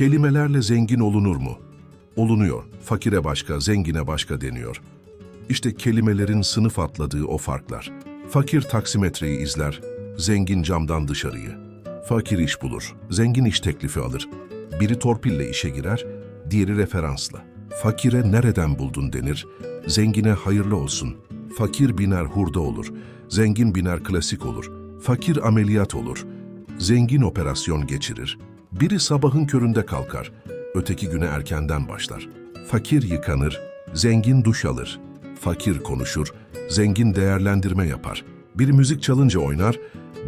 Kelimelerle zengin olunur mu? Olunuyor. Fakire başka, zengine başka deniyor. İşte kelimelerin sınıf atladığı o farklar. Fakir taksimetreyi izler, zengin camdan dışarıyı. Fakir iş bulur, zengin iş teklifi alır. Biri torpille işe girer, diğeri referansla. Fakire nereden buldun denir, zengine hayırlı olsun. Fakir biner hurda olur, zengin biner klasik olur. Fakir ameliyat olur, zengin operasyon geçirir. Biri sabahın köründe kalkar, öteki güne erkenden başlar. Fakir yıkanır, zengin duş alır. Fakir konuşur, zengin değerlendirme yapar. Biri müzik çalınca oynar,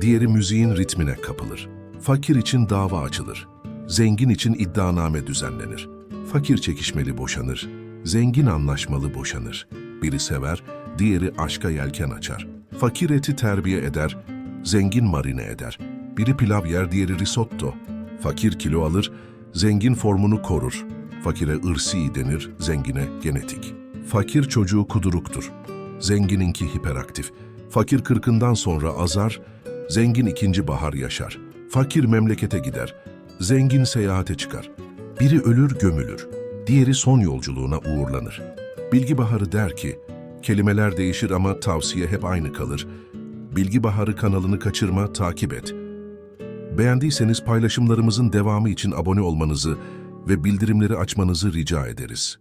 diğeri müziğin ritmine kapılır. Fakir için dava açılır. Zengin için iddianame düzenlenir. Fakir çekişmeli boşanır. Zengin anlaşmalı boşanır. Biri sever, diğeri aşka yelken açar. Fakir eti terbiye eder, zengin marine eder. Biri pilav yer, diğeri risotto. Fakir kilo alır, zengin formunu korur. Fakire ırsi denir, zengine genetik. Fakir çocuğu kuduruktur. Zengininki hiperaktif. Fakir kırkından sonra azar, zengin ikinci bahar yaşar. Fakir memlekete gider, zengin seyahate çıkar. Biri ölür gömülür, diğeri son yolculuğuna uğurlanır. Bilgi Baharı der ki, kelimeler değişir ama tavsiye hep aynı kalır. Bilgi Baharı kanalını kaçırma, takip et. Beğendiyseniz paylaşımlarımızın devamı için abone olmanızı ve bildirimleri açmanızı rica ederiz.